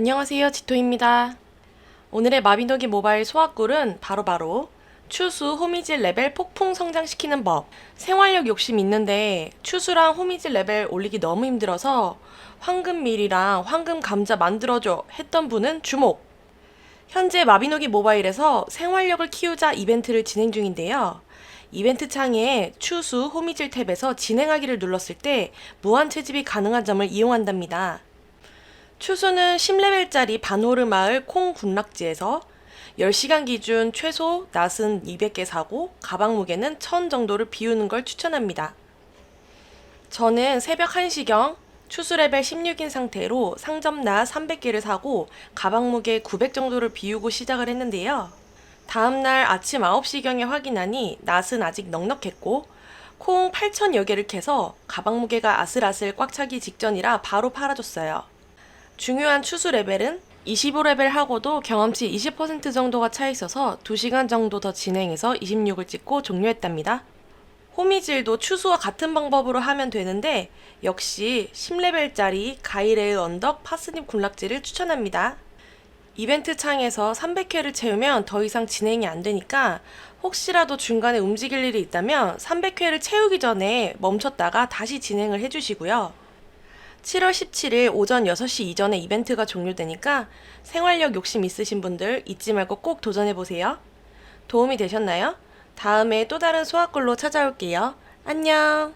안녕하세요. 지토입니다. 오늘의 마비노기 모바일 소확꿀은 바로바로 추수 호미질 레벨 폭풍 성장시키는 법. 생활력 욕심 있는데 추수랑 호미질 레벨 올리기 너무 힘들어서 황금밀이랑 황금 감자 만들어줘 했던 분은 주목. 현재 마비노기 모바일에서 생활력을 키우자 이벤트를 진행 중인데요. 이벤트 창에 추수 호미질 탭에서 진행하기를 눌렀을 때 무한 채집이 가능한 점을 이용한답니다. 추수는 10레벨짜리 반호르 마을 콩 군락지에서 10시간 기준 최소 낫은 200개 사고 가방 무게는 1000 정도를 비우는 걸 추천합니다. 저는 새벽 1시경 추수 레벨 16인 상태로 상점 낫 300개를 사고 가방 무게 900 정도를 비우고 시작을 했는데요. 다음날 아침 9시경에 확인하니 낫은 아직 넉넉했고 콩 8천여 개를 캐서 가방 무게가 아슬아슬 꽉 차기 직전이라 바로 팔아줬어요. 중요한 추수 레벨은 25레벨 하고도 경험치 20% 정도가 차 있어서 2시간 정도 더 진행해서 26을 찍고 종료했답니다. 호미질도 추수와 같은 방법으로 하면 되는데 역시 10레벨짜리 가이레의 언덕 파스닙 군락지를 추천합니다. 이벤트 창에서 300회를 채우면 더 이상 진행이 안 되니까 혹시라도 중간에 움직일 일이 있다면 300회를 채우기 전에 멈췄다가 다시 진행을 해주시고요. 7월 17일 오전 6시 이전에 이벤트가 종료되니까 생활력 욕심 있으신 분들 잊지 말고 꼭 도전해보세요. 도움이 되셨나요? 다음에 또 다른 소확글로 찾아올게요. 안녕!